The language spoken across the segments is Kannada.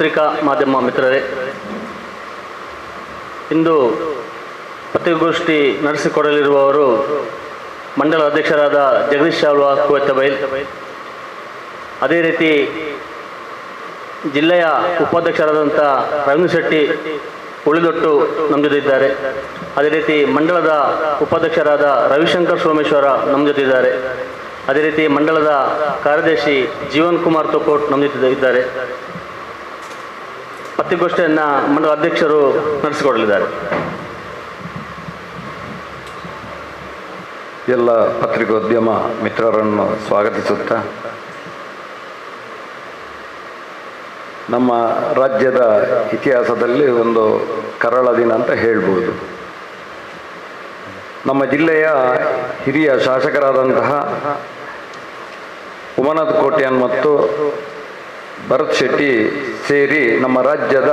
ಪತ್ರಿಕಾ ಮಾಧ್ಯಮ ಮಿತ್ರರೇ, ಇಂದು ಪತ್ರಿಕಾಗೋಷ್ಠಿ ನಡೆಸಿಕೊಡಲಿರುವವರು ಮಂಡಲ ಅಧ್ಯಕ್ಷರಾದ ಜಗದೀಶ್ ಶಾಲ್ವಾ ಕುವೆತ್ತಬೈಲ್ ಅದೇ ರೀತಿ ಜಿಲ್ಲೆಯ ಉಪಾಧ್ಯಕ್ಷರಾದಂಥ ರವೀಂದ್ರ ಶೆಟ್ಟಿ ಉಳಿದೊಟ್ಟು ನಮ್ಮ ಜೊತೆ ಇದ್ದಾರೆ. ಅದೇ ರೀತಿ ಮಂಡಲದ ಉಪಾಧ್ಯಕ್ಷರಾದ ರವಿಶಂಕರ್ ಸೋಮೇಶ್ವರ ನಮ್ಮ ಜೊತೆ ಇದ್ದಾರೆ. ಅದೇ ರೀತಿ ಮಂಡಲದ ಕಾರ್ಯದರ್ಶಿ ಜೀವನ್ ಕುಮಾರ್ ತೊಕೋಟ್ ನಮ್ಮ ಜೊತೆ ಇದ್ದಾರೆ. ಪತ್ರಿಕಾಗೋಷ್ಠಿಯನ್ನು ಮಂಡಲ ಅಧ್ಯಕ್ಷರು ನಡೆಸಿಕೊಡಲಿದ್ದಾರೆ. ಎಲ್ಲ ಪತ್ರಿಕೋದ್ಯಮ ಮಿತ್ರರನ್ನು ಸ್ವಾಗತಿಸುತ್ತಾ, ನಮ್ಮ ರಾಜ್ಯದ ಇತಿಹಾಸದಲ್ಲಿ ಒಂದು ಕರಾಳ ದಿನ ಅಂತ ಹೇಳ್ಬೋದು. ನಮ್ಮ ಜಿಲ್ಲೆಯ ಹಿರಿಯ ಶಾಸಕರಾದಂತಹ ಉಮನಾಥ್ ಕೋಟ್ಯಾನ್ ಮತ್ತು ಭರತ್ ಶೆಟ್ಟಿ ಸೇರಿ ನಮ್ಮ ರಾಜ್ಯದ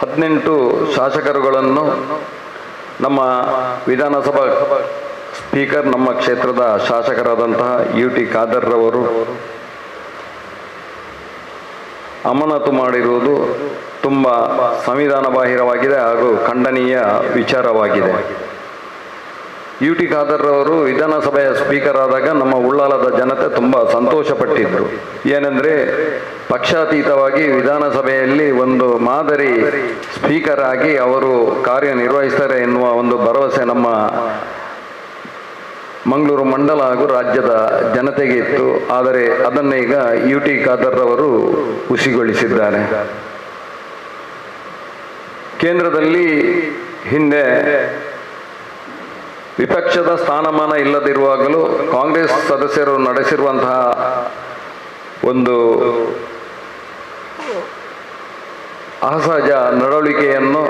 ಹದಿನೆಂಟು ಶಾಸಕರುಗಳನ್ನು ನಮ್ಮ ವಿಧಾನಸಭಾ ಸ್ಪೀಕರ್, ನಮ್ಮ ಕ್ಷೇತ್ರದ ಶಾಸಕರಾದಂತಹ ಯು ಟಿ ಖಾದರ್ರವರು ಅಮಾನತು ಮಾಡಿರುವುದು ತುಂಬ ಸಂವಿಧಾನ ಬಾಹಿರವಾಗಿದೆ ಹಾಗೂ ಖಂಡನೀಯ ವಿಚಾರವಾಗಿದೆ. ಯು ಟಿ ಖಾದರ್ ಅವರು ವಿಧಾನಸಭೆಯ ಸ್ಪೀಕರ್ ಆದಾಗ ನಮ್ಮ ಉಳ್ಳಾಲದ ಜನತೆ ತುಂಬ ಸಂತೋಷಪಟ್ಟಿದ್ದರು ಏನೆಂದರೆ ಪಕ್ಷಾತೀತವಾಗಿ ವಿಧಾನಸಭೆಯಲ್ಲಿ ಒಂದು ಮಾದರಿ ಸ್ಪೀಕರ್ ಆಗಿ ಅವರು ಕಾರ್ಯನಿರ್ವಹಿಸ್ತಾರೆ ಎನ್ನುವ ಒಂದು ಭರವಸೆ ನಮ್ಮ ಮಂಗಳೂರು ಮಂಡಲ ಹಾಗೂ ರಾಜ್ಯದ ಜನತೆಗೆ ಇತ್ತು. ಆದರೆ ಅದನ್ನು ಈಗ ಯು ಟಿ ಖಾದರ್ರವರು ಹುಸಿಗೊಳಿಸಿದ್ದಾರೆ. ಕೇಂದ್ರದಲ್ಲಿ ಹಿಂದೆ ವಿಪಕ್ಷದ ಸ್ಥಾನಮಾನ ಇಲ್ಲದಿರುವಾಗಲೂ ಕಾಂಗ್ರೆಸ್ ಸದಸ್ಯರು ನಡೆಸಿರುವಂತಹ ಒಂದು ಅಸಹಜ ನಡವಳಿಕೆಯನ್ನು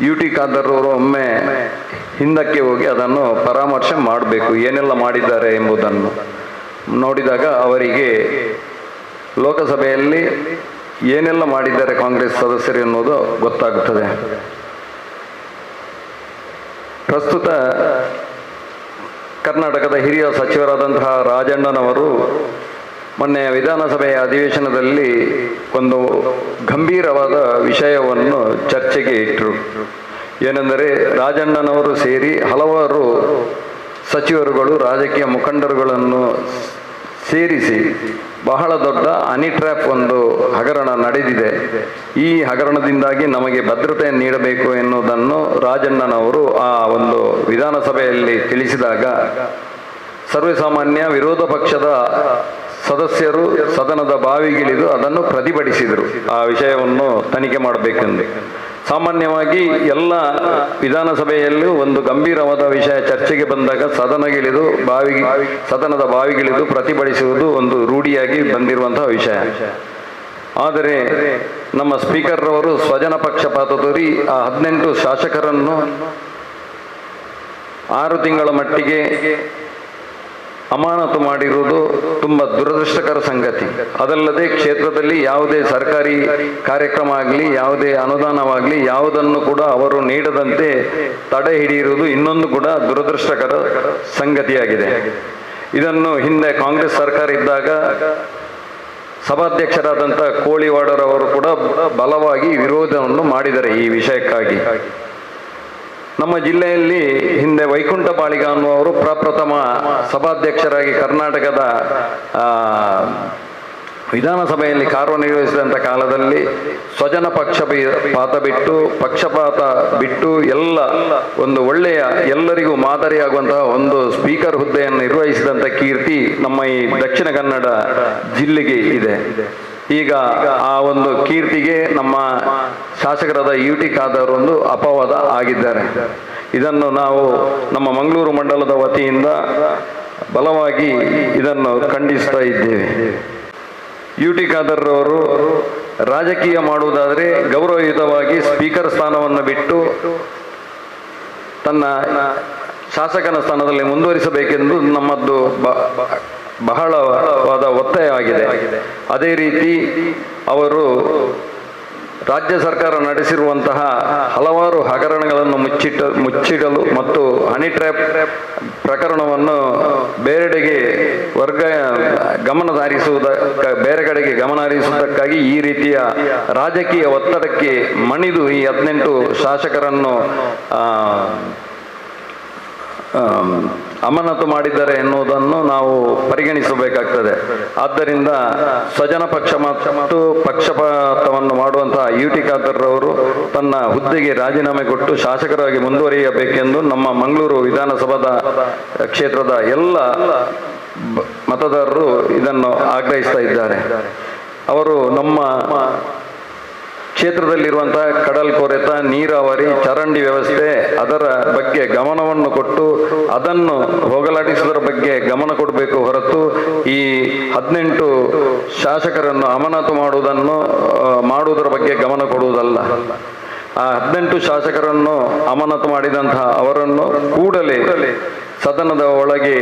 ಯು ಟಿ ಖಾದರ್ ಅವರು ಒಮ್ಮೆ ಹಿಂದಕ್ಕೆ ಹೋಗಿ ಅದನ್ನು ಪರಾಮರ್ಶೆ ಮಾಡಬೇಕು, ಏನೆಲ್ಲ ಮಾಡಿದ್ದಾರೆ ಎಂಬುದನ್ನು ನೋಡಿದಾಗ ಅವರಿಗೆ ಲೋಕಸಭೆಯಲ್ಲಿ ಏನೆಲ್ಲ ಮಾಡಿದ್ದಾರೆ ಕಾಂಗ್ರೆಸ್ ಸದಸ್ಯರು ಎನ್ನುವುದು ಗೊತ್ತಾಗುತ್ತದೆ ಪ್ರಸ್ತುತ ಕರ್ನಾಟಕದ ಹಿರಿಯ ಸಚಿವರಾದಂತಹ ರಾಜಣ್ಣನವರು ಮೊನ್ನೆ ವಿಧಾನಸಭೆಯ ಅಧಿವೇಶನದಲ್ಲಿ ಒಂದು ಗಂಭೀರವಾದ ವಿಷಯವನ್ನು ಚರ್ಚೆಗೆ ಇಟ್ಟರು. ಏನೆಂದರೆ ರಾಜಣ್ಣನವರು ಸೇರಿ ಹಲವಾರು ಸಚಿವರುಗಳು, ರಾಜಕೀಯ ಮುಖಂಡರುಗಳನ್ನು ಸೇರಿಸಿ ಬಹಳ ದೊಡ್ಡ ಅನಿಟ್ರ್ಯಾಪ್ ಒಂದು ಹಗರಣ ನಡೆದಿದೆ. ಈ ಹಗರಣದಿಂದಾಗಿ ನಮಗೆ ಭದ್ರತೆಯನ್ನು ನೀಡಬೇಕು ಎನ್ನುವುದನ್ನು ರಾಜಣ್ಣನವರು ಆ ಒಂದು ವಿಧಾನಸಭೆಯಲ್ಲಿ ತಿಳಿಸಿದಾಗ, ಸರ್ವೇಸಾಮಾನ್ಯ ವಿರೋಧ ಪಕ್ಷದ ಸದಸ್ಯರು ಸದನದ ಬಾವಿಗಿಳಿದು ಅದನ್ನು ಪ್ರತಿಭಟಿಸಿದರು. ಆ ವಿಷಯವನ್ನು ತನಿಖೆ ಮಾಡಬೇಕೆಂದು. ಸಾಮಾನ್ಯವಾಗಿ ಎಲ್ಲ ವಿಧಾನಸಭೆಯಲ್ಲೂ ಒಂದು ಗಂಭೀರವಾದ ವಿಷಯ ಚರ್ಚೆಗೆ ಬಂದಾಗ ಸದನಗಿಳಿದು ಬಾವಿ, ಸದನದ ಬಾವಿಗಿಳಿದು ಪ್ರತಿಭಟಿಸುವುದು ಒಂದು ರೂಢಿಯಾಗಿ ಬಂದಿರುವಂತಹ ವಿಷಯ. ಆದರೆ ನಮ್ಮ ಸ್ಪೀಕರ್ ಅವರು ಸ್ವಜನ ಪಕ್ಷಪಾತ ತೋರಿ ಆ ಹದಿನೆಂಟು ಶಾಸಕರನ್ನು ಆರು ತಿಂಗಳ ಮಟ್ಟಿಗೆ ಅಮಾನತು ಮಾಡಿರುವುದು ತುಂಬ ದುರದೃಷ್ಟಕರ ಸಂಗತಿ. ಅದಲ್ಲದೆ ಕ್ಷೇತ್ರದಲ್ಲಿ ಯಾವುದೇ ಸರ್ಕಾರಿ ಕಾರ್ಯಕ್ರಮ ಆಗಲಿ, ಯಾವುದೇ ಅನುದಾನವಾಗಲಿ, ಯಾವುದನ್ನು ಕೂಡ ಅವರು ನೀಡದಂತೆ ತಡೆ ಹಿಡಿಯಿರುವುದು ಇನ್ನೊಂದು ಕೂಡ ದುರದೃಷ್ಟಕರ ಸಂಗತಿಯಾಗಿದೆ. ಇದನ್ನು ಹಿಂದೆ ಕಾಂಗ್ರೆಸ್ ಸರ್ಕಾರ ಇದ್ದಾಗ ಸಭಾಧ್ಯಕ್ಷರಾದಂಥ ಕೋಳಿವಾಡರವರು ಕೂಡ ಬಲವಾಗಿ ವಿರೋಧವನ್ನು ಮಾಡಿದ್ದಾರೆ ಈ ವಿಷಯಕ್ಕಾಗಿ. ನಮ್ಮ ಜಿಲ್ಲೆಯಲ್ಲಿ ಹಿಂದೆ ವೈಕುಂಠ ಬಾಳಿಗ ಅನ್ನುವರು ಪ್ರಪ್ರಥಮ ಸಭಾಧ್ಯಕ್ಷರಾಗಿ ಕರ್ನಾಟಕದ ವಿಧಾನಸಭೆಯಲ್ಲಿ ಕಾರ್ಯನಿರ್ವಹಿಸಿದಂಥ ಕಾಲದಲ್ಲಿ ಸ್ವಜನ ಪಕ್ಷ ಪಾತ ಬಿಟ್ಟು, ಪಕ್ಷಪಾತ ಬಿಟ್ಟು ಎಲ್ಲ ಒಂದು ಒಳ್ಳೆಯ ಎಲ್ಲರಿಗೂ ಮಾದರಿಯಾಗುವಂತಹ ಒಂದು ಸ್ಪೀಕರ್ ಹುದ್ದೆಯನ್ನು ನಿರ್ವಹಿಸಿದಂಥ ಕೀರ್ತಿ ನಮ್ಮ ಈ ದಕ್ಷಿಣ ಕನ್ನಡ ಜಿಲ್ಲೆಗೆ ಇದೆ. ಈಗ ಆ ಒಂದು ಕೀರ್ತಿಗೆ ನಮ್ಮ ಶಾಸಕರಾದ ಯು ಟಿ ಒಂದು ಅಪವಾದ ಆಗಿದ್ದಾರೆ. ಇದನ್ನು ನಾವು ನಮ್ಮ ಮಂಗಳೂರು ಮಂಡಲದ ವತಿಯಿಂದ ಬಲವಾಗಿ ಇದನ್ನು ಖಂಡಿಸ್ತಾ ಇದ್ದೇವೆ. ಯು ಟಿ ಖಾದರ್ ಅವರು ರಾಜಕೀಯ ಮಾಡುವುದಾದರೆ ಗೌರವಯುತವಾಗಿ ಸ್ಪೀಕರ್ ಸ್ಥಾನವನ್ನು ಬಿಟ್ಟು ತನ್ನ ಶಾಸಕನ ಸ್ಥಾನದಲ್ಲಿ ಮುಂದುವರಿಸಬೇಕೆಂದು ನಮ್ಮದು ಬಹಳವಾದ ಒತ್ತಾಯವಾಗಿದೆ. ಅದೇ ರೀತಿ ಅವರು ರಾಜ್ಯ ಸರ್ಕಾರ ನಡೆಸಿರುವಂತಹ ಹಲವಾರು ಹಗರಣಗಳನ್ನು ಮುಚ್ಚಿಟ್ಟ ಮುಚ್ಚಿಡಲು ಮತ್ತು ಹನಿ ಟ್ರ್ಯಾಪ್ ಪ್ರಕರಣವನ್ನು ಬೇರೆಡೆಗೆ ವರ್ಗ ಗಮನ ಹರಿಸುವುದ ಬೇರೆ ಕಡೆಗೆ ಗಮನ ಹರಿಸುವುದಕ್ಕಾಗಿ ಈ ರೀತಿಯ ರಾಜಕೀಯ ಒತ್ತಡಕ್ಕೆ ಮಣಿದು ಈ ಹದಿನೆಂಟು ಶಾಸಕರನ್ನು ಅಮಾನತು ಮಾಡಿದ್ದಾರೆ ಎನ್ನುವುದನ್ನು ನಾವು ಪರಿಗಣಿಸಬೇಕಾಗ್ತದೆ. ಆದ್ದರಿಂದ ಸ್ವಜನ ಪಕ್ಷ ಮತ್ತು ಪಕ್ಷಪಾತವನ್ನು ಮಾಡುವಂತಹ ಯು ಟಿ ಖಾದರ್ರವರು ತನ್ನ ಹುದ್ದೆಗೆ ರಾಜೀನಾಮೆ ಕೊಟ್ಟು ಶಾಸಕರಾಗಿ ಮುಂದುವರಿಯಬೇಕೆಂದು ನಮ್ಮ ಮಂಗಳೂರು ವಿಧಾನಸಭಾದ ಕ್ಷೇತ್ರದ ಎಲ್ಲ ಮತದಾರರು ಇದನ್ನು ಆಗ್ರಹಿಸ್ತಾ ಇದ್ದಾರೆ. ಅವರು ನಮ್ಮ ಕ್ಷೇತ್ರದಲ್ಲಿರುವಂತಹ ಕಡಲ್ ಕೊರೆತ ನೀರಾವರಿ, ಚರಂಡಿ ವ್ಯವಸ್ಥೆ ಅದರ ಬಗ್ಗೆ ಗಮನವನ್ನು ಕೊಟ್ಟು ಅದನ್ನು ಹೋಗಲಾಡಿಸುವುದರ ಬಗ್ಗೆ ಗಮನ ಕೊಡಬೇಕು ಹೊರತು ಈ ಹದಿನೆಂಟು ಶಾಸಕರನ್ನು ಅಮಾನತು ಮಾಡುವುದನ್ನು ಮಾಡುವುದರ ಬಗ್ಗೆ ಗಮನ ಕೊಡುವುದಲ್ಲ. ಆ ಹದಿನೆಂಟು ಶಾಸಕರನ್ನು ಅಮಾನತು ಮಾಡಿದಂತಹ ಅವರನ್ನು ಕೂಡಲೇ ಸದನದ ಒಳಗೆ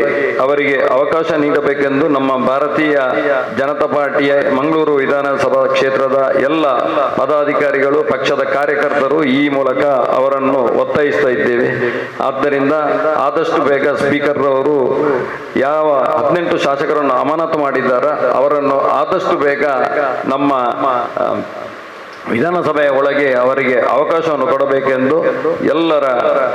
ಅವರಿಗೆ ಅವಕಾಶ ನೀಡಬೇಕೆಂದು ನಮ್ಮ ಭಾರತೀಯ ಜನತಾ ಪಾರ್ಟಿಯ ಮಂಗಳೂರು ವಿಧಾನಸಭಾ ಕ್ಷೇತ್ರದ ಎಲ್ಲ ಪದಾಧಿಕಾರಿಗಳು, ಪಕ್ಷದ ಕಾರ್ಯಕರ್ತರು ಈ ಮೂಲಕ ಅವರನ್ನು ಒತ್ತಾಯಿಸ್ತಾ ಇದ್ದೇವೆ. ಆದ್ದರಿಂದ ಆದಷ್ಟು ಬೇಗ ಸ್ಪೀಕರ್ ಅವರು ಯಾವ ಹದಿನೆಂಟು ಶಾಸಕರನ್ನು ಅಮಾನತು ಮಾಡಿದ್ದಾರೆ, ಅವರನ್ನು ಆದಷ್ಟು ಬೇಗ ನಮ್ಮ ವಿಧಾನಸಭೆಯ ಒಳಗೆ ಅವರಿಗೆ ಅವಕಾಶವನ್ನು ಕೊಡಬೇಕೆಂದು ಎಲ್ಲರ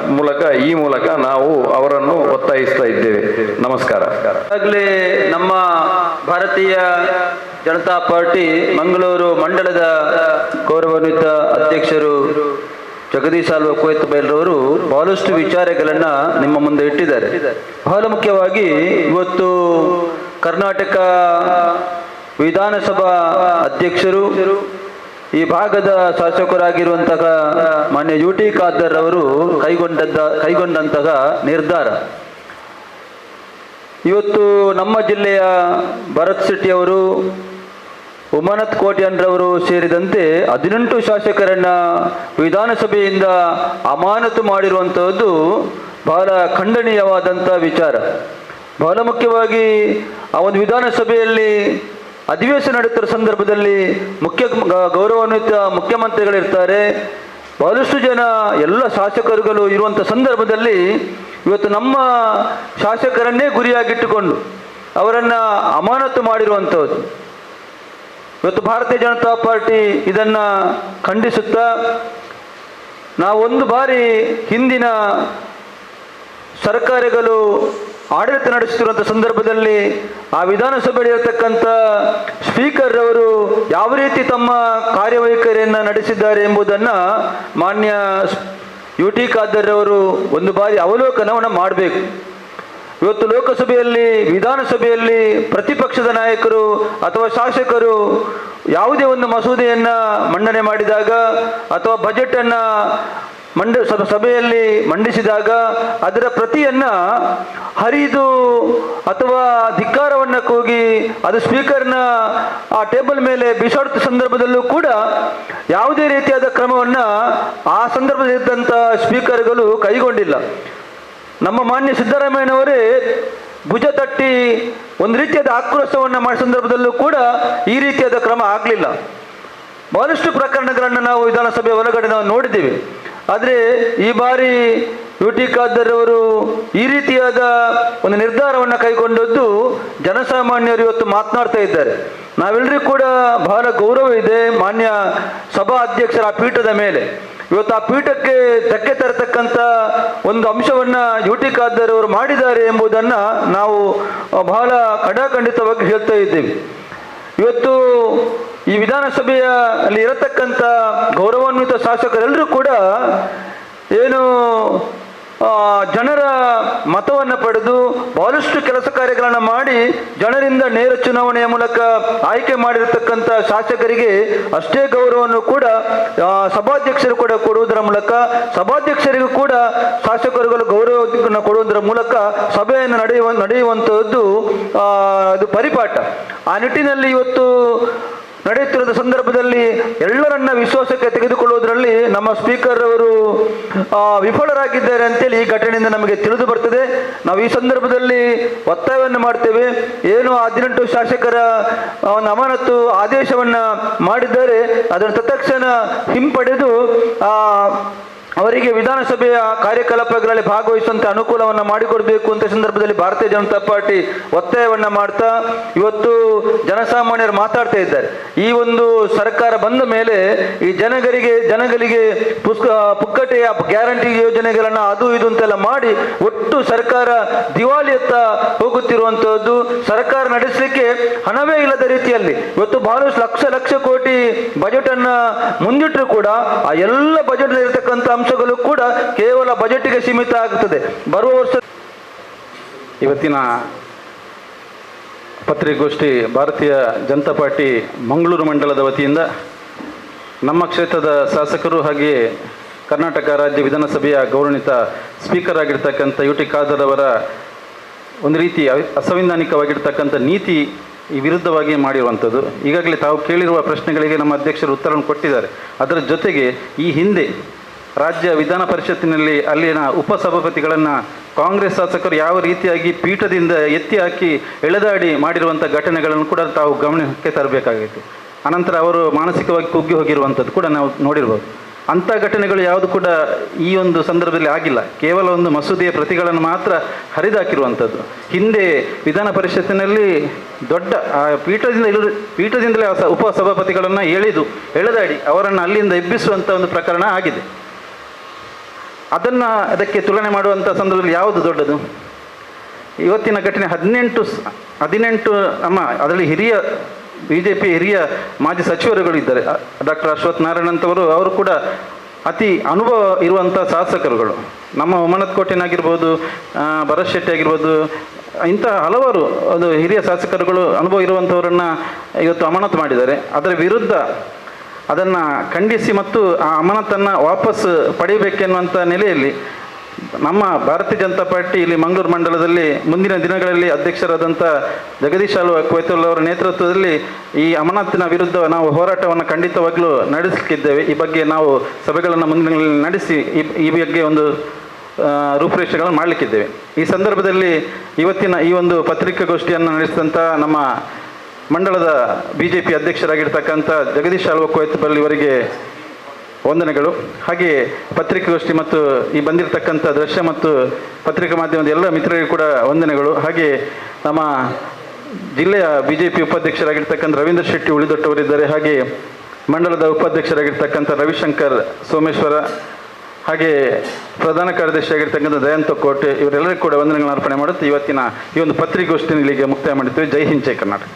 ಮೂಲಕ, ಈ ಮೂಲಕ ನಾವು ಅವರನ್ನು ಒತ್ತಾಯಿಸ್ತಾ ಇದ್ದೇವೆ. ನಮಸ್ಕಾರ. ಈಗಾಗಲೇ ನಮ್ಮ ಭಾರತೀಯ ಜನತಾ ಪಾರ್ಟಿ ಮಂಗಳೂರು ಮಂಡಲದ ಗೌರವಾನ್ವಿತ ಅಧ್ಯಕ್ಷರು ಜಗದೀಶ್ ಆಲ್ವ ಕೋಯತ್ ಬಹಳಷ್ಟು ವಿಚಾರಗಳನ್ನ ನಿಮ್ಮ ಮುಂದೆ ಇಟ್ಟಿದ್ದಾರೆ. ಬಹಳ ಮುಖ್ಯವಾಗಿ ಇವತ್ತು ಕರ್ನಾಟಕ ವಿಧಾನಸಭಾ ಅಧ್ಯಕ್ಷರು ಈ ಭಾಗದ ಶಾಸಕರಾಗಿರುವಂತಹ ಮಾನ್ಯ ಯು ಟಿ ಖಾದರ್ ಅವರು ಕೈಗೊಂಡದ್ದ, ಕೈಗೊಂಡಂತಹ ನಿರ್ಧಾರ. ಇವತ್ತು ನಮ್ಮ ಜಿಲ್ಲೆಯ ಭರತ್ ಶೆಟ್ಟಿ ಅವರು, ಉಮಾನತ್ ಕೋಟ್ಯಾನ್ರವರು ಸೇರಿದಂತೆ ಹದಿನೆಂಟು ಶಾಸಕರನ್ನ ವಿಧಾನಸಭೆಯಿಂದ ಅಮಾನತು ಮಾಡಿರುವಂಥದ್ದು ಬಹಳ ಖಂಡನೀಯವಾದಂಥ ವಿಚಾರ. ಬಹಳ ಮುಖ್ಯವಾಗಿ ಆ ಒಂದು ವಿಧಾನಸಭೆಯಲ್ಲಿ ಅಧಿವೇಶನ ನಡೆಯುತ್ತಿರುವ ಸಂದರ್ಭದಲ್ಲಿ ಮುಖ್ಯ ಗೌರವಾನ್ವಿತ ಮುಖ್ಯಮಂತ್ರಿಗಳಿರ್ತಾರೆ. ಬಹಳಷ್ಟು ಜನ ಎಲ್ಲ ಶಾಸಕರುಗಳು ಇರುವಂಥ ಸಂದರ್ಭದಲ್ಲಿ ಇವತ್ತು ನಮ್ಮ ಶಾಸಕರನ್ನೇ ಗುರಿಯಾಗಿಟ್ಟುಕೊಂಡು ಅವರನ್ನು ಅಮಾನತು ಮಾಡಿರುವಂಥದ್ದು ಇವತ್ತು ಭಾರತೀಯ ಜನತಾ ಪಾರ್ಟಿ ಇದನ್ನು ಖಂಡಿಸುತ್ತಾ ನಾವೊಂದು ಬಾರಿ ಹಿಂದಿನ ಸರ್ಕಾರಗಳು ಆಡಳಿತ ನಡೆಸುತ್ತಿರುವಂಥ ಸಂದರ್ಭದಲ್ಲಿ ಆ ವಿಧಾನಸಭೆಯಲ್ಲಿರತಕ್ಕಂಥ ಸ್ಪೀಕರ್ ಅವರು ಯಾವ ರೀತಿ ತಮ್ಮ ಕಾರ್ಯವೈಖರಿಯನ್ನು ನಡೆಸಿದ್ದಾರೆ ಎಂಬುದನ್ನು ಮಾನ್ಯ ಯು ಟಿ ಖಾದರ್ ಅವರು ಒಂದು ಬಾರಿ ಅವಲೋಕನವನ್ನು ಮಾಡಬೇಕು. ಇವತ್ತು ಲೋಕಸಭೆಯಲ್ಲಿ, ವಿಧಾನಸಭೆಯಲ್ಲಿ ಪ್ರತಿಪಕ್ಷದ ನಾಯಕರು ಅಥವಾ ಶಾಸಕರು ಯಾವುದೇ ಒಂದು ಮಸೂದೆಯನ್ನ ಮಂಡನೆ ಮಾಡಿದಾಗ ಅಥವಾ ಬಜೆಟನ್ನು ಮಂಡ ಸಭ- ಸಭೆಯಲ್ಲಿ ಮಂಡಿಸಿದಾಗ ಅದರ ಪ್ರತಿಯನ್ನ ಹರಿದು ಅಥವಾ ಧಿಕ್ಕಾರವನ್ನ ಕೂಗಿ ಅದು ಸ್ಪೀಕರ್ನ ಆ ಟೇಬಲ್ ಮೇಲೆ ಬಿಸಾಡುತ್ತ ಸಂದರ್ಭದಲ್ಲೂ ಕೂಡ ಯಾವುದೇ ರೀತಿಯಾದ ಕ್ರಮವನ್ನ ಆ ಸಂದರ್ಭದಲ್ಲಿದ್ದಂಥ ಸ್ಪೀಕರ್ಗಳು ಕೈಗೊಂಡಿಲ್ಲ. ನಮ್ಮ ಮಾನ್ಯ ಸಿದ್ದರಾಮಯ್ಯನವರೇ ಭುಜ ತಟ್ಟಿ ಒಂದು ರೀತಿಯಾದ ಆಕ್ರೋಶವನ್ನು ಮಾಡಿದ ಸಂದರ್ಭದಲ್ಲೂ ಕೂಡ ಈ ರೀತಿಯಾದ ಕ್ರಮ ಆಗಲಿಲ್ಲ. ಬಹಳಷ್ಟು ಪ್ರಕರಣಗಳನ್ನು ನಾವು ವಿಧಾನಸಭೆ ಒಳಗಡೆ ನಾವು ನೋಡಿದ್ದೀವಿ. ಆದರೆ ಈ ಬಾರಿ ಯು ಟಿ ಖಾದರ್ ಅವರು ಈ ರೀತಿಯಾದ ಒಂದು ನಿರ್ಧಾರವನ್ನು ಕೈಗೊಂಡದ್ದು ಜನಸಾಮಾನ್ಯರು ಇವತ್ತು ಮಾತನಾಡ್ತಾ ಇದ್ದಾರೆ. ನಾವೆಲ್ಲರಿಗೂ ಕೂಡ ಬಹಳ ಗೌರವ ಇದೆ ಮಾನ್ಯ ಸಭಾ ಅಧ್ಯಕ್ಷರ ಆ ಪೀಠದ ಮೇಲೆ. ಇವತ್ತು ಆ ಪೀಠಕ್ಕೆ ಧಕ್ಕೆ ತರತಕ್ಕಂಥ ಒಂದು ಅಂಶವನ್ನ ಯು ಟಿ ಖಾದರ್ ಅವರು ಮಾಡಿದ್ದಾರೆ ಎಂಬುದನ್ನ ನಾವು ಬಹಳ ಖಡಾಖಂಡಿತವಾಗಿ ಹೇಳ್ತಾ ಇದ್ದೇವೆ. ಇವತ್ತು ಈ ವಿಧಾನಸಭೆಯ ಅಲ್ಲಿ ಇರತಕ್ಕಂಥ ಗೌರವಾನ್ವಿತ ಶಾಸಕರೆಲ್ಲರೂ ಕೂಡ ಏನು ಜನರ ಮತವನ್ನು ಪಡೆದು ಬಹಳಷ್ಟು ಕೆಲಸ ಕಾರ್ಯಗಳನ್ನು ಮಾಡಿ ಜನರಿಂದ ನೇರ ಚುನಾವಣೆಯ ಮೂಲಕ ಆಯ್ಕೆ ಮಾಡಿರತಕ್ಕಂಥ ಶಾಸಕರಿಗೆ ಅಷ್ಟೇ ಗೌರವವನ್ನು ಕೂಡ ಸಭಾಧ್ಯಕ್ಷರು ಕೂಡ ಕೊಡುವುದರ ಮೂಲಕ, ಸಭಾಧ್ಯಕ್ಷರಿಗೂ ಕೂಡ ಶಾಸಕರುಗಳು ಗೌರವವನ್ನು ಕೊಡುವುದರ ಮೂಲಕ ಸಭೆಯನ್ನು ನಡೆಯುವ ನಡೆಯುವಂಥದ್ದು ಅದು ಪರಿಪಾಠ. ಆ ನಿಟ್ಟಿನಲ್ಲಿ ಇವತ್ತು ನಡೆಯುತ್ತಿರುವ ಸಂದರ್ಭದಲ್ಲಿ ಎಲ್ಲರನ್ನ ವಿಶ್ವಾಸಕ್ಕೆ ತೆಗೆದುಕೊಳ್ಳುವುದರಲ್ಲಿ ನಮ್ಮ ಸ್ಪೀಕರ್ ಅವರು ವಿಫಲರಾಗಿದ್ದಾರೆ ಅಂತೇಳಿ ಈ ಘಟನೆಯಿಂದ ನಮಗೆ ತಿಳಿದು ಬರ್ತದೆ. ನಾವು ಈ ಸಂದರ್ಭದಲ್ಲಿ ಒತ್ತಾಯವನ್ನು ಮಾಡ್ತೇವೆ. ಏನು ಹದಿನೆಂಟು ಶಾಸಕರ ಅಮಾನತು ಆದೇಶವನ್ನ ಮಾಡಿದ್ದಾರೆ, ಅದನ್ನು ತತ್ಕ್ಷಣ ಹಿಂಪಡೆದು, ಆ ಅವರಿಗೆ ವಿಧಾನಸಭೆಯ ಕಾರ್ಯಕಲಾಪಗಳಲ್ಲಿ ಭಾಗವಹಿಸುವಂತೆ ಅನುಕೂಲವನ್ನು ಮಾಡಿಕೊಡಬೇಕು ಅಂತ ಸಂದರ್ಭದಲ್ಲಿ ಭಾರತೀಯ ಜನತಾ ಪಾರ್ಟಿ ಒತ್ತಾಯವನ್ನ ಮಾಡ್ತಾ ಇವತ್ತು ಜನಸಾಮಾನ್ಯರು ಮಾತಾಡ್ತಾ ಇದ್ದಾರೆ. ಈ ಒಂದು ಸರ್ಕಾರ ಬಂದ ಮೇಲೆ ಈ ಜನಗರಿಗೆ ಜನಗಳಿಗೆ ಪುಸ್ಕ, ಪುಕ್ಕಟೆಯ ಗ್ಯಾರಂಟಿ ಯೋಜನೆಗಳನ್ನ ಅದು ಇದು ಅಂತೆಲ್ಲ ಮಾಡಿ ಒಟ್ಟು ಸರ್ಕಾರ ದಿವಾಳಿಯತ್ತ ಹೋಗುತ್ತಿರುವಂತಹದ್ದು ಸರ್ಕಾರ ನಡೆಸಲಿಕ್ಕೆ ಹಣವೇ ಇಲ್ಲದ ರೀತಿಯಲ್ಲಿ ಇವತ್ತು ಬಹಳಷ್ಟು ಲಕ್ಷ ಲಕ್ಷ ಕೋಟಿ ಬಜೆಟ್ ಅನ್ನ ಮುಂದಿಟ್ಟರು ಕೂಡ ಆ ಎಲ್ಲ ಬಜೆಟ್ ಇರತಕ್ಕಂಥ ಅಂಶಗಳು ಕೂಡ ಕೇವಲ ಬಜೆಟ್ಗೆ ಸೀಮಿತ ಆಗುತ್ತದೆ ಬರುವ ವರ್ಷ ಇವತ್ತಿನ ಪತ್ರಿಕಾಗೋಷ್ಠಿ ಭಾರತೀಯ ಜನತಾ ಪಾರ್ಟಿ ಮಂಗಳೂರು ಮಂಡಲದ ವತಿಯಿಂದ ನಮ್ಮ ಕ್ಷೇತ್ರದ ಶಾಸಕರು ಹಾಗೆಯೇ ಕರ್ನಾಟಕ ರಾಜ್ಯ ವಿಧಾನಸಭೆಯ ಗೌರವಿತ ಸ್ಪೀಕರ್ ಆಗಿರ್ತಕ್ಕಂಥ ಯು ಟಿ ಖಾದರ್ ಅವರ ಒಂದು ರೀತಿ ಅಸಂವಿಧಾನಿಕವಾಗಿರ್ತಕ್ಕಂಥ ನೀತಿ ಈ ವಿರುದ್ಧವಾಗಿ ಮಾಡಿರುವಂಥದ್ದು. ಈಗಾಗಲೇ ತಾವು ಕೇಳಿರುವ ಪ್ರಶ್ನೆಗಳಿಗೆ ನಮ್ಮ ಅಧ್ಯಕ್ಷರು ಉತ್ತರವನ್ನು ಕೊಟ್ಟಿದ್ದಾರೆ. ಅದರ ಜೊತೆಗೆ ಈ ಹಿಂದೆ ರಾಜ್ಯ ವಿಧಾನ ಪರಿಷತ್ತಿನಲ್ಲಿ ಅಲ್ಲಿನ ಉಪಸಭಾಪತಿಗಳನ್ನು ಕಾಂಗ್ರೆಸ್ ಶಾಸಕರು ಯಾವ ರೀತಿಯಾಗಿ ಪೀಠದಿಂದ ಎತ್ತಿ ಹಾಕಿ ಎಳೆದಾಡಿ ಮಾಡಿರುವಂಥ ಘಟನೆಗಳನ್ನು ಕೂಡ ತಾವು ಗಮನಕ್ಕೆ ತರಬೇಕಾಗಿತ್ತು ಅನಂತರ ಅವರು ಮಾನಸಿಕವಾಗಿ ಕುಗ್ಗಿ ಹೋಗಿರುವಂಥದ್ದು ಕೂಡ ನಾವು ನೋಡಿರ್ಬೋದು. ಅಂಥ ಘಟನೆಗಳು ಯಾವುದು ಕೂಡ ಈ ಒಂದು ಸಂದರ್ಭದಲ್ಲಿ ಆಗಿಲ್ಲ. ಕೇವಲ ಒಂದು ಮಸೂದೆಯ ಪ್ರತಿಗಳನ್ನು ಮಾತ್ರ ಹರಿದಾಕಿರುವಂಥದ್ದು. ಹಿಂದೆ ವಿಧಾನ ಪರಿಷತ್ತಿನಲ್ಲಿ ದೊಡ್ಡ, ಆ ಪೀಠದಿಂದ ಇಳಿದು, ಪೀಠದಿಂದಲೇ ಉಪ ಸಭಾಪತಿಗಳನ್ನು ಎಳೆದು, ಎಳೆದಾಡಿ ಅವರನ್ನು ಅಲ್ಲಿಂದ ಎಬ್ಬಿಸುವಂಥ ಒಂದು ಪ್ರಕರಣ ಆಗಿದೆ. ಅದನ್ನು ಅದಕ್ಕೆ ತುಲನೆ ಮಾಡುವಂಥ ಸಂದರ್ಭದಲ್ಲಿ ಯಾವುದು ದೊಡ್ಡದು? ಇವತ್ತಿನ ಘಟನೆ ಹದಿನೆಂಟು ಹದಿನೆಂಟು ನಮ್ಮ ಅದರಲ್ಲಿ ಹಿರಿಯ ಬಿ ಜೆ ಪಿ ಹಿರಿಯ ಮಾಜಿ ಸಚಿವರುಗಳು ಇದ್ದಾರೆ. ಡಾಕ್ಟರ್ ಅಶ್ವಥ್ ನಾರಾಯಣ್ ಅಂತವರು ಅವರು ಕೂಡ ಅತಿ ಅನುಭವ ಇರುವಂಥ ಶಾಸಕರುಗಳು. ನಮ್ಮ ಉಮನತ್ ಕೋಟೆನಾಗಿರ್ಬೋದು ಭರತ್ ಶೆಟ್ಟಿ ಆಗಿರ್ಬೋದು ಇಂಥ ಹಲವಾರು ಒಂದು ಹಿರಿಯ ಶಾಸಕರುಗಳು ಅನುಭವ ಇರುವಂಥವರನ್ನು ಇವತ್ತು ಅಮಾನತು ಮಾಡಿದ್ದಾರೆ. ಅದರ ವಿರುದ್ಧ ಅದನ್ನು ಖಂಡಿಸಿ ಮತ್ತು ಆ ಅಮಾನತನ್ನು ವಾಪಸ್ ಪಡೆಯಬೇಕೆನ್ನುವಂಥ ನೆಲೆಯಲ್ಲಿ ನಮ್ಮ ಭಾರತೀಯ ಜನತಾ ಪಾರ್ಟಿ ಇಲ್ಲಿ ಮಂಗಳೂರು ಮಂಡಲದಲ್ಲಿ ಮುಂದಿನ ದಿನಗಳಲ್ಲಿ ಅಧ್ಯಕ್ಷರಾದಂಥ ಜಗದೀಶ್ ಅಲ್ವ ಅವರ ನೇತೃತ್ವದಲ್ಲಿ ಈ ಅಮಾನತಿನ ವಿರುದ್ಧ ನಾವು ಹೋರಾಟವನ್ನು ಖಂಡಿತವಾಗಲೂ ನಡೆಸಲಿಕ್ಕಿದ್ದೇವೆ. ಈ ಬಗ್ಗೆ ನಾವು ಸಭೆಗಳನ್ನು ಮುಂದಿನ ನಡೆಸಿ ಈ ಬಗ್ಗೆ ಒಂದು ರೂಪುರೇಷೆಗಳನ್ನು ಮಾಡಲಿಕ್ಕಿದ್ದೇವೆ. ಈ ಸಂದರ್ಭದಲ್ಲಿ ಇವತ್ತಿನ ಈ ಒಂದು ಪತ್ರಿಕಾಗೋಷ್ಠಿಯನ್ನು ನಡೆಸಿದಂಥ ನಮ್ಮ ಮಂಡಳದ ಬಿ ಜೆ ಪಿ ಅಧ್ಯಕ್ಷರಾಗಿರ್ತಕ್ಕಂಥ ಜಗದೀಶ್ ಆಳ್ವ ಕೊಯ್ತಬಲ್ ಇವರಿಗೆ ವಂದನೆಗಳು. ಹಾಗೆ ಪತ್ರಿಕಾಗೋಷ್ಠಿ ಮತ್ತು ಈ ಬಂದಿರತಕ್ಕಂಥ ದೃಶ್ಯ ಮತ್ತು ಪತ್ರಿಕಾ ಮಾಧ್ಯಮದ ಎಲ್ಲ ಮಿತ್ರರಿಗೂ ಕೂಡ ವಂದನೆಗಳು. ಹಾಗೆ ನಮ್ಮ ಜಿಲ್ಲೆಯ ಬಿ ಜೆ ಪಿ ಉಪಾಧ್ಯಕ್ಷರಾಗಿರ್ತಕ್ಕಂಥ ರವೀಂದ್ರ ಶೆಟ್ಟಿ ಉಳಿದೊಟ್ಟವರಿದ್ದಾರೆ. ಹಾಗೆ ಮಂಡಲದ ಉಪಾಧ್ಯಕ್ಷರಾಗಿರ್ತಕ್ಕಂಥ ರವಿಶಂಕರ್ ಸೋಮೇಶ್ವರ, ಹಾಗೆ ಪ್ರಧಾನ ಕಾರ್ಯದರ್ಶಿ ಆಗಿರ್ತಕ್ಕಂಥ ದಯಾಂತ ಕೋಟೆ, ಇವರೆಲ್ಲರಿಗೂ ಕೂಡ ವಂದನೆಗಳನ್ನು ಅರ್ಪಣೆ ಮಾಡುತ್ತೆ ಇವತ್ತಿನ ಈ ಒಂದು ಪತ್ರಿಕಾಗೋಷ್ಠಿನ ಇಲ್ಲಿಗೆ ಮುಕ್ತಾಯ ಮಾಡುತ್ತೇವೆ ಜೈ ಹಿಂದ್, ಜೈ ಕರ್ನಾಟಕ.